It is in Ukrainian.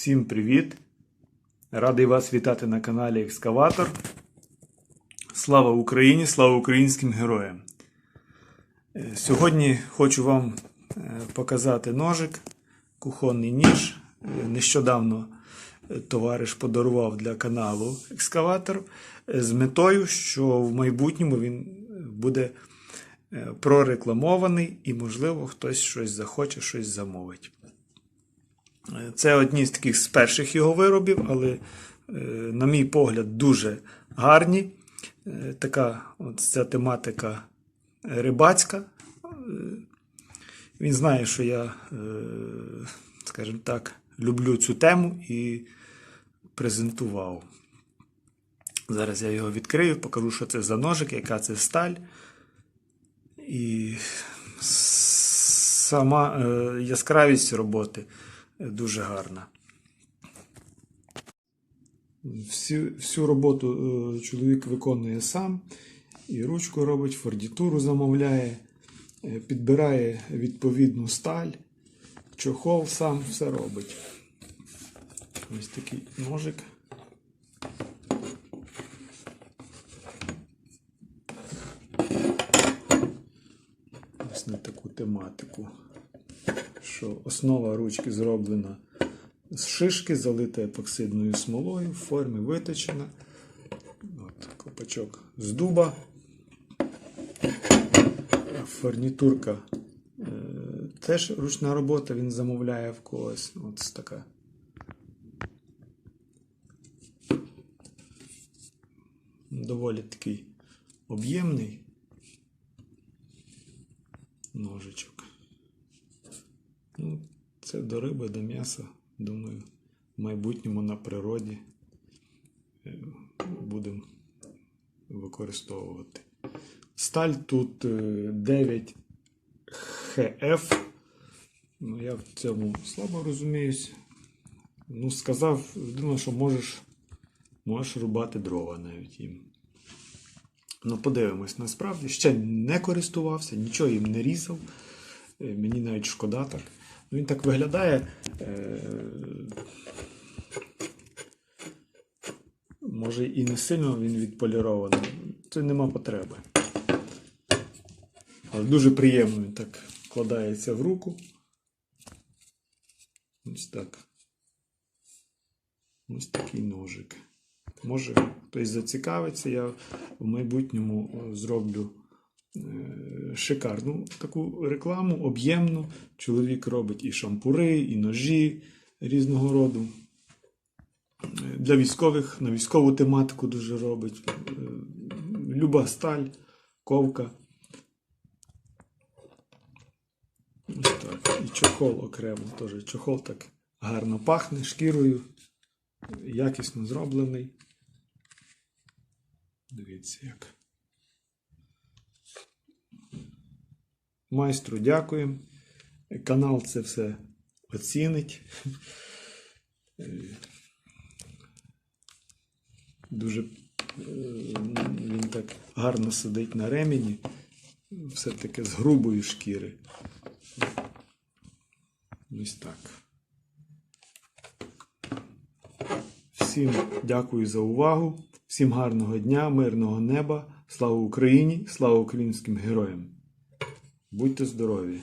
Всім привіт! Радий вас вітати на каналі Екскаватор. Слава Україні! Слава українським героям! Е, Сьогодні хочу вам е, показати ножик, кухонний ніж. Е, Нещодавно товариш подарував для каналу Екскаватор з метою, що в майбутньому він буде прорекламований і, можливо, хтось щось захоче, щось замовить. Це одні з таких з перших його виробів, але, е, на мій погляд, дуже гарні. Е, Така от ця тематика рибацька. Е, Він знає, що я, скажімо так, люблю цю тему і презентував. Зараз я його відкрию, покажу, що це за ножик, яка це сталь. І сама яскравість роботи дуже гарна. Всю, всю роботу е, чоловік виконує сам, і ручку робить, фордітуру замовляє, е, підбирає відповідну сталь, чохол сам все робить. Ось такий ножик. Ось на таку тематику що основа ручки зроблена з шишки, залита епоксидною смолою, в формі виточена. От, Копачок з дуба. Фурнітурка е, теж ручна робота, він замовляє в когось. Ось така. Доволі такий об'ємний ножичок. Це до риби, до м'яса. Думаю, в майбутньому на природі е, будемо використовувати. Сталь тут е, 9 ХФ. Ну, я в цьому слабо розуміюсь. Ну, сказав, думаю, що можеш, можеш рубати дрова навіть їм. Ну, подивимось, насправді ще не користувався, нічого їм не різав. Е, Мені навіть шкода так. Він так виглядає. Е, може і не сильно він відполірований. Це нема потреби. Але дуже приємно він так вкладається в руку. Ось так. Ось такий ножик. Може хтось зацікавиться, я в майбутньому е, зроблю шикарну таку рекламу, об'ємну. Чоловік робить і шампури, і ножі різного роду. Е, Для військових на військову тематику дуже робить. Е, Люба сталь, ковка. Ось так. І чохол окремо. Теж чохол так гарно пахне шкірою. Якісно зроблений. Дивіться як. Майстру дякуємо. Канал це все оцінить. Дуже е, він так гарно сидить на ремені. Все таки з грубої шкіри. Ось так. Всім дякую за увагу. Всім гарного дня, мирного неба. Слава Україні! Слава українським героям! Будьте здорові!